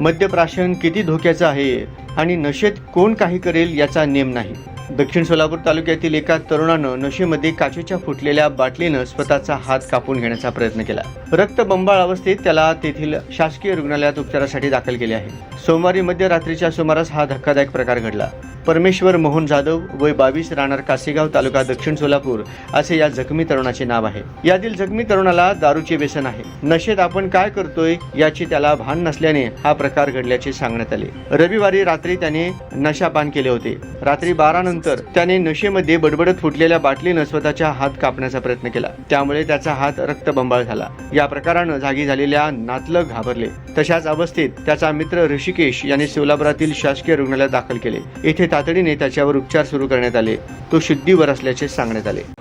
मद्यप्राशन किती धोक्याचं आहे आणि नशेत कोण काही करेल याचा नेम नाही. दक्षिण सोलापूर तालुक्यातील एका तरुणानं नशेमध्ये काचेच्या फुटलेल्या बाटलीनं स्वतःचा हात कापून घेण्याचा प्रयत्न केला. रक्तबंबाळ अवस्थेत त्याला तेथील शासकीय रुग्णालयात उपचारासाठी दाखल केले आहे. सोमवारी मध्यरात्रीच्या सुमारास हा धक्कादायक प्रकार घडला. परमेश्वर मोहन जाधव वय बावीस राहणार कासेगाव तालुका दक्षिण सोलापूर असे या जखमी तरुणाचे नाव आहे. यातील जखमी तरुणाला दारूचे व्यसन आहे. नशेत आपण काय करतोय याची त्याला भान नसल्याने हा प्रकार घडल्याचे सांगण्यात आले. रविवारी रात्री त्याने नशापान केले होते. रात्री बारा नंतर त्याने नशेमध्ये बडबडत फुटलेल्या बाटलीनं स्वतःच्या हात कापण्याचा प्रयत्न केला. त्यामुळे त्याचा हात रक्तबंबाळ झाला. या प्रकारानं जागी झालेल्या नातलं घाबरले. तशाच अवस्थेत त्याचा मित्र ऋषिकेश याने सोलापुरातील शासकीय रुग्णालयात दाखल केले. येथे तातडीने त्याच्यावर उपचार सुरू करण्यात आले. तो शुद्धीवर असल्याचे सांगण्यात आले.